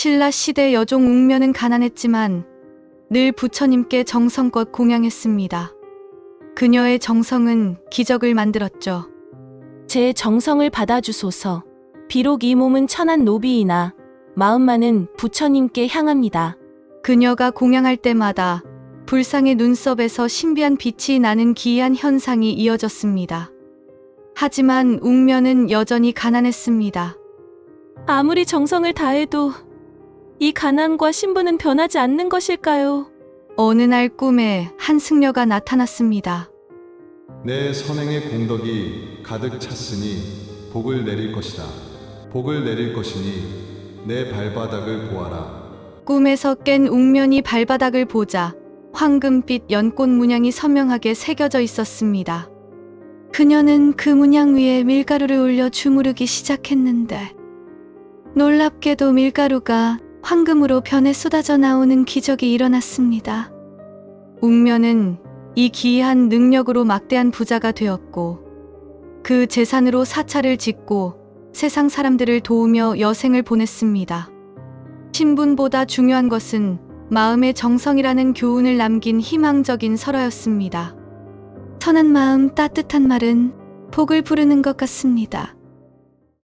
신라 시대 여종 웅면은 가난했지만 늘 부처님께 정성껏 공양했습니다. 그녀의 정성은 기적을 만들었죠. 제 정성을 받아주소서. 비록 이 몸은 천한 노비이나 마음만은 부처님께 향합니다. 그녀가 공양할 때마다 불상의 눈썹에서 신비한 빛이 나는 기이한 현상이 이어졌습니다. 하지만 웅면은 여전히 가난했습니다. 아무리 정성을 다해도 이 가난과 신부는 변하지 않는 것일까요? 어느 날 꿈에 한 승려가 나타났습니다. 내 선행의 공덕이 가득 찼으니 복을 내릴 것이다. 복을 내릴 것이니 내 발바닥을 보아라. 꿈에서 깬 웅면이 발바닥을 보자 황금빛 연꽃 문양이 선명하게 새겨져 있었습니다. 그녀는 그 문양 위에 밀가루를 올려 주무르기 시작했는데 놀랍게도 밀가루가 황금으로 변해 쏟아져 나오는 기적이 일어났습니다. 웅면은 이 기이한 능력으로 막대한 부자가 되었고 그 재산으로 사찰을 짓고 세상 사람들을 도우며 여생을 보냈습니다. 신분보다 중요한 것은 마음의 정성이라는 교훈을 남긴 희망적인 설화였습니다. 선한 마음, 따뜻한 말은 복을 부르는 것 같습니다.